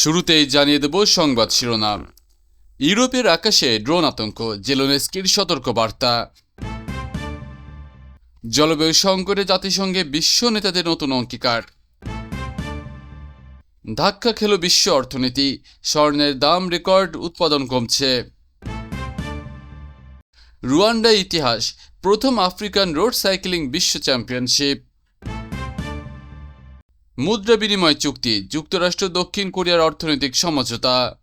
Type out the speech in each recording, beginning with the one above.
শুরুতেই জানিয়ে দেব সংবাদ শিরোনাম। ইউরোপের আকাশে ড্রোন আতঙ্ক, জেলোনেস্কির সতর্ক বার্তা জলবায়ু সংকটে জাতিসংঘে বিশ্ব নেতাদের নতুন অঙ্গীকার। ধাক্কা খেল বিশ্ব অর্থনীতি, স্বর্ণের দাম রেকর্ড উৎপাদন কমছে। রুয়ান্ডা ইতিহাস, প্রথম আফ্রিকান রোড সাইক্লিং বিশ্ব চ্যাম্পিয়নশিপ। মুদ্রা বিনিময় চুক্তি, যুক্তরাষ্ট্র, দক্ষিণ কোরিয়ার অর্থনৈতিক সমঝোতা।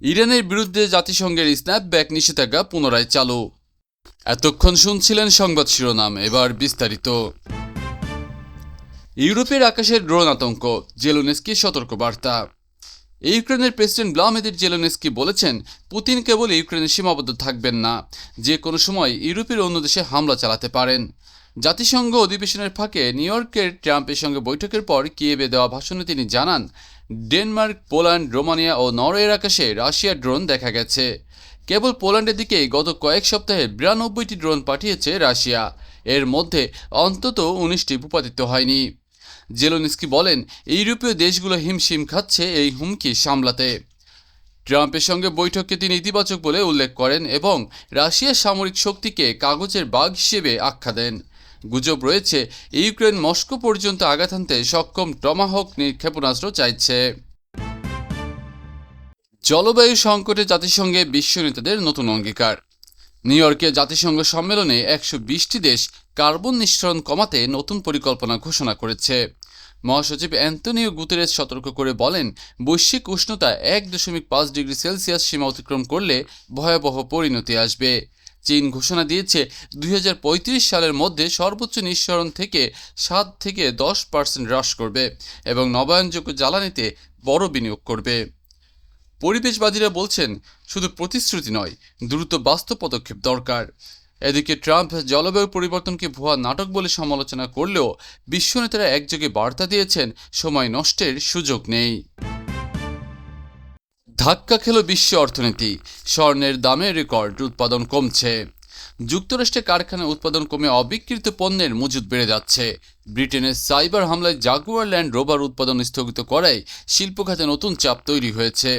ইরানের বিরুদ্ধে জাতিসংঘের স্ন্যাপব্যাক নিষেধাজ্ঞা পুনরায় চালু। এতক্ষণ শুনছিলেন সংবাদ শিরোনাম, এবার বিস্তারিত। ইউরোপের আকাশের ড্রোন আতঙ্ক জেলোনেস্কি সতর্কবার্তা। ইউক্রেনের প্রেসিডেন্ট ভ্লাদিমির জেলোনেস্কি বলেছেন, পুতিন কেবল ইউক্রেনে সীমাবদ্ধ থাকবেন না, যে কোনো সময় ইউরোপের অন্য দেশে হামলা চালাতে পারেন। জাতিসংঘ অধিবেশনের ফাঁকে নিউ ইয়র্কের ট্রাম্পের সঙ্গে বৈঠকের পর কিয়েভে দেওয়া ভাষণে তিনি জানান, ডেনমার্ক, পোল্যান্ড, রোমানিয়া ও নরওয়ের আকাশে রাশিয়ার ড্রোন দেখা গেছে। কেবল পোল্যান্ডের দিকেই গত কয়েক সপ্তাহে বিরানব্বইটি ড্রোন পাঠিয়েছে রাশিয়া। এর মধ্যে অন্তত উনিশটি ভূপাতিত হয়নি। জেলোনিস্কি বলেন, ইউরোপীয় দেশগুলো হিমশিম খাচ্ছে এই হুমকি সামলাতে। ট্রাম্পের সঙ্গে বৈঠককে তিনি ইতিবাচক বলে উল্লেখ করেন এবং রাশিয়ার সামরিক শক্তিকে কাগজের বাঘ হিসেবে আখ্যা দেন। গুজব রয়েছে। ইউক্রেন মস্কো পর্যন্ত আঘাত হানতে সক্ষম টমাহক ক্ষেপণাস্ত্র চাইছে। জলবায়ু সংকটে জাতিসংঘে বিশ্ব নেতাদের নতুন অঙ্গীকার। নিউ ইয়র্কে জাতিসংঘ সম্মেলনে একশো বিশটি দেশ কার্বন নিঃসরণ কমাতে নতুন পরিকল্পনা ঘোষণা করেছে। মহাসচিব অ্যান্তনিও গুতেরেস সতর্ক করে বলেন, বৈশ্বিক উষ্ণতা এক দশমিক পাঁচ ডিগ্রি সেলসিয়াস সীমা অতিক্রম করলে ভয়াবহ পরিণতি আসবে। চীন ঘোষণা দিয়েছে, দুই হাজার পঁয়ত্রিশ সালের মধ্যে সর্বোচ্চ নিঃসরণ থেকে সাত থেকে দশ পার্সেন্ট হ্রাস করবে এবং নবায়নযোগ্য জ্বালানিতে বড় বিনিয়োগ করবে। পরিবেশবাদীরা বলছেন, শুধু প্রতিশ্রুতি নয়, দ্রুত বাস্তব পদক্ষেপ দরকার। এদিকে ট্রাম্প জলবায়ু পরিবর্তনকে ভুয়া নাটক বলে সমালোচনা করলেও বিশ্ব নেতারা একযোগে বার্তা দিয়েছেন, সময় নষ্টের সুযোগ নেই। ধাক্কা খেল বিশ্ব অর্থনীতি। স্বর্ণের দামে রেকর্ড উৎপাদন কমছে। যুক্তরাষ্ট্রে কারখানা উৎপাদন কমে অবিকৃত পণ্যের মজুদ বেড়ে যাচ্ছে। ব্রিটেনের সাইবার হামলায় জাগুয়ার ল্যান্ড রোভার উৎপাদন স্থগিত করায় শিল্প খাতে নতুন চাপ তৈরি হয়েছে।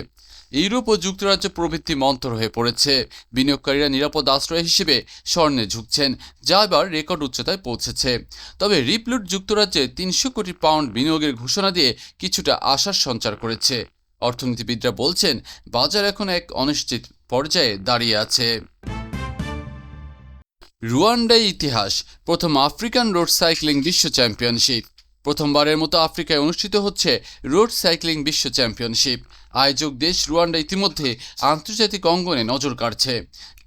ইউরোপ ও যুক্তরাজ্য প্রবৃত্তি মন্থর হয়ে পড়েছে। বিনিয়োগকারীরা নিরাপদ আশ্রয় হিসেবে স্বর্ণে ঝুঁকছেন, যা এবার রেকর্ড উচ্চতায় পৌঁছেছে। তবে রিপলুট যুক্তরাজ্যে তিনশো কোটি পাউন্ড বিনিয়োগের ঘোষণা দিয়ে কিছুটা আশার সঞ্চার করেছে। অর্থনীতিবিদরা বলছেন, বাজার এখন এক অনিশ্চিত পর্যায়ে দাঁড়িয়ে আছে। রুয়ান্ডায় ইতিহাস, প্রথম আফ্রিকান রোড সাইক্লিং বিশ্ব চ্যাম্পিয়নশিপ। প্রথমবারের মতো আফ্রিকায় অনুষ্ঠিত হচ্ছে রোড সাইক্লিং বিশ্ব চ্যাম্পিয়নশিপ। আয়োজক দেশ রুয়ান্ডা ইতিমধ্যে আন্তর্জাতিক অঙ্গনে নজর কাড়ছে।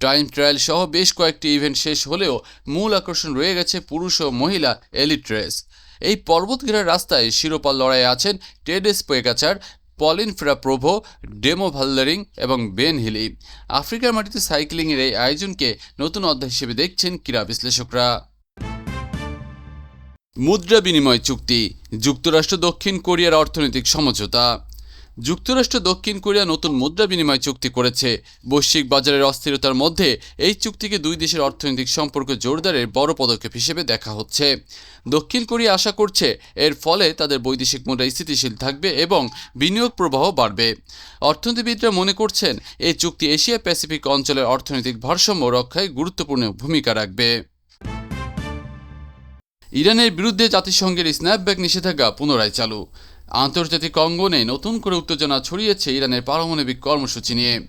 টাইম ট্রায়াল সহ বেশ কয়েকটি ইভেন্ট শেষ হলেও মূল আকর্ষণ রয়ে গেছে পুরুষ ও মহিলা এলিট রেস। এই পর্বত ঘেরার রাস্তায় শিরোপা লড়াইয়ে আছেন টেডেস পোয়েকাচার পলিন ফ্রাপ্রোভো ডেমো ভাল্লারিং এবং বেন হিলি। আফ্রিকার মাটিতে সাইক্লিংয়ের এই আয়োজনকে নতুন অধ্যায় হিসেবে দেখছেন ক্রীড়া বিশ্লেষকরা। মুদ্রা বিনিময় চুক্তি, যুক্তরাষ্ট্র দক্ষিণ কোরিয়ার অর্থনৈতিক সমঝোতা। যুক্তরাষ্ট্র দক্ষিণ কোরিয়া নতুন মুদ্রা বিনিময় চুক্তি করেছে। বৈশ্বিক বাজারের অস্থিরতার মধ্যে এই চুক্তিকে দুই দেশের অর্থনৈতিক সম্পর্ক জোরদারের বড় পদক্ষেপ হিসেবে দেখা হচ্ছে। দক্ষিণ কোরিয়া আশা করছে এর ফলে তাদের বৈদেশিক মুদ্রা স্থিতিশীল থাকবে এবং বিনিয়োগ প্রবাহ বাড়বে। অর্থনীতিবিদরা মনে করছেন, এই চুক্তি এশিয়া প্যাসিফিক অঞ্চলের অর্থনৈতিক ভারসাম্য রক্ষায় গুরুত্বপূর্ণ ভূমিকা রাখবে। ইরানের বিরুদ্ধে জাতিসংঘের স্ন্যাপব্যাক নিষেধাজ্ঞা পুনরায় চালু। আন্তর্জাতিক অঙ্গনে নতুন করে উত্তেজনা ছড়িয়েছে ইরানের পারমাণবিক কর্মসূচি নিয়ে।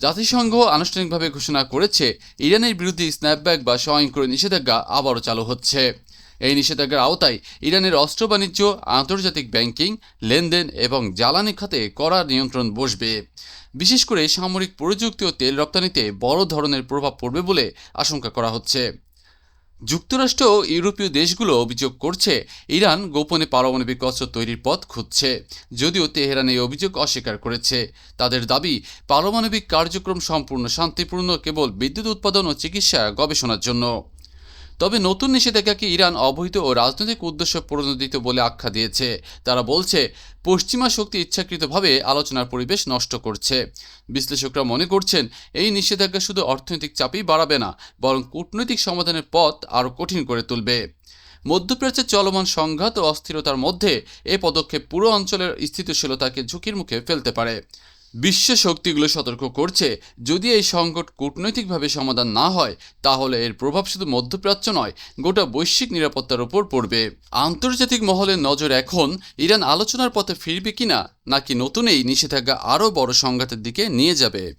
জাতিসংঘ আনুষ্ঠানিকভাবে ঘোষণা করেছে, ইরানের বিরুদ্ধে স্ন্যাপব্যাক বা স্বয়ংক্রিয় নিষেধাজ্ঞা আবারও চালু হচ্ছে। এই নিষেধাজ্ঞার আওতায় ইরানের অস্ত্র বাণিজ্য, আন্তর্জাতিক ব্যাংকিং, লেনদেন এবং জ্বালানি খাতে কড়া নিয়ন্ত্রণ বসবে। বিশেষ করে সামরিক প্রযুক্তি ও তেল রপ্তানিতে বড় ধরনের প্রভাব পড়বে বলে আশঙ্কা করা হচ্ছে। যুক্তরাষ্ট্র ও ইউরোপীয় দেশগুলো অভিযোগ করছে, ইরান গোপনে পারমাণবিক অস্ত্র তৈরির পথ খুঁজছে, যদিও তেহরান এই অভিযোগ অস্বীকার করেছে। তাদের দাবি, পারমাণবিক কার্যক্রম সম্পূর্ণ শান্তিপূর্ণ, কেবল বিদ্যুৎ উৎপাদন ও চিকিৎসা গবেষণার জন্য। তবে নতুন নিষেধাজ্ঞাকে ইরান অবৈধ ও রাজনৈতিক উদ্দেশ্য প্রণোদিত বলে আখ্যা দিয়েছে। তারা বলছে, পশ্চিমা শক্তি ইচ্ছাকৃতভাবে আলোচনার পরিবেশ নষ্ট করছে। বিশ্লেষকরা মনে করছেন, এই নিষেধাজ্ঞা শুধু অর্থনৈতিক চাপই বাড়াবে না, বরং কূটনৈতিক সমাধানের পথ আরও কঠিন করে তুলবে। মধ্যপ্রাচ্যে চলমান সংঘাত ও অস্থিরতার মধ্যে এ পদক্ষেপ পুরো অঞ্চলের স্থিতিশীলতাকে ঝুঁকির মুখে ফেলতে পারে। বিশ্ব শক্তিগুলো সতর্ক করছে। যদি এই সংকট কূটনৈতিকভাবে সমাধান না হয়, তাহলে এর প্রভাব শুধু মধ্যপ্রাচ্য নয়, গোটা বৈশ্বিক নিরাপত্তার উপর পড়বে। আন্তর্জাতিক মহলের নজর এখন ইরান আলোচনার পথে ফিরবে কিনা, নাকি নতুন এই নিষেধাজ্ঞা আরও বড় সংঘাতের দিকে নিয়ে যাবে?